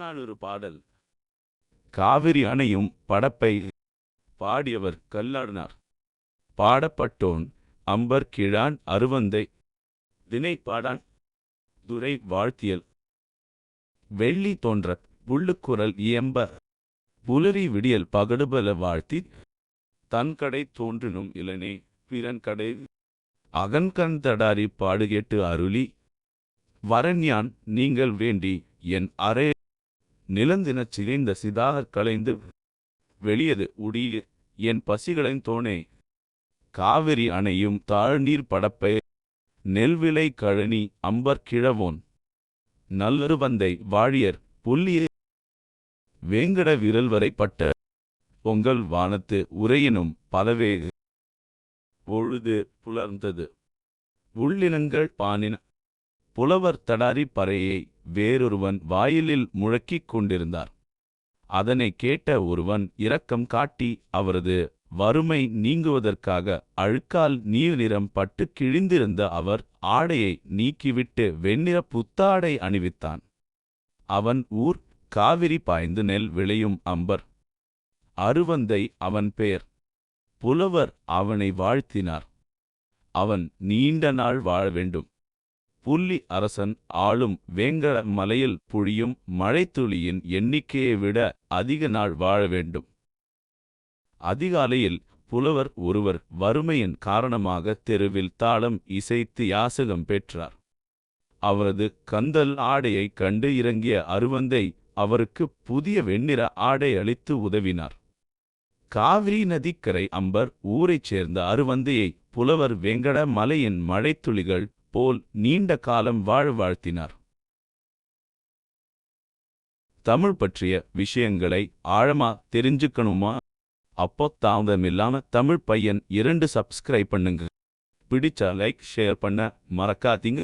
புறநானூறு பாடல். காவிரி அணையும் படப்பை பாடியவர் கல்லாடனார். பாடப்பட்டோன் அம்பர் கிழான் அருவந்தை தினை பாடான் துரை வாழ்த்தியல். வெள்ளி தோன்ற புள்ளுக்குரல் இயம்ப புலரி விடியல் பகடுபல வாழ்த்தி தன்கடை தோன்றினும் இளனே பிறன்கடை அகன்கண் தடாரி பாடுகேட்டு அருளி. வரண்யான் நீங்கள் வேண்டி என் அரே நிலந்தினச் சிதைந்த சிதாகக் களைந்து வெளியது உடிய என் பசிகளின் தோணே. காவிரி அணையும் தாழ்நீர் படப்பை நெல்விலை கழனி அம்பர் கிழவோன். நல்லருவந்தை வாழியர் புள்ளியே. வேங்கட விரல் வரைப்பட்ட பொங்கல் வானத்து உரையினும் பலவே பொழுது புலர்ந்தது. உள்ளினங்கள் பானின புலவர் தடாரி பறையை வேறொருவன் வாயிலில் முழக்கிக் கொண்டிருந்தார். அதனை கேட்ட ஒருவன் இரக்கம் காட்டி அவரது வறுமை நீங்குவதற்காக அழுக்கால் நீர் நிறம் பட்டு கிழிந்திருந்த அவர் ஆடையை நீக்கிவிட்டு வெண்ணிற புத்தாடை அணிவித்தான். அவன் ஊர் காவிரி பாய்ந்து நெல் விளையும் அம்பர். அருவந்தை அவன் பெயர். புலவர் அவனை வாழ்த்தினார். அவன் நீண்ட நாள் வாழ வேண்டும். புள்ளி அரசன் ஆளும் வேங்கட மலையில் புழியும் மழைத்துளியின் எண்ணிக்கையை விட அதிக நாள் வாழ வேண்டும். அதிகாலையில் புலவர் ஒருவர் வறுமையின் காரணமாக தெருவில் தாளம் இசைத்து யாசகம் பெற்றார். அவரது கந்தல் ஆடையைக் கண்டு இறங்கிய அருவந்தை அவருக்கு புதிய வெண்ணிற ஆடை அளித்து உதவினார். காவிரி நதிக்கரை அம்பர் ஊரைச் சேர்ந்த அருவந்தையை புலவர் வெங்கட மலையின் மழைத்துளிகள் போல் நீண்ட காலம் வாழ வாழ்த்தினார். தமிழ் பற்றிய விஷயங்களை ஆழமா தெரிஞ்சுக்கணுமா? அப்போ தாமதமில்லாம தமிழ் பையன் இரண்டு சப்ஸ்கிரைப் பண்ணுங்க. பிடிச்சா லைக் ஷேர் பண்ண மறக்காதீங்க.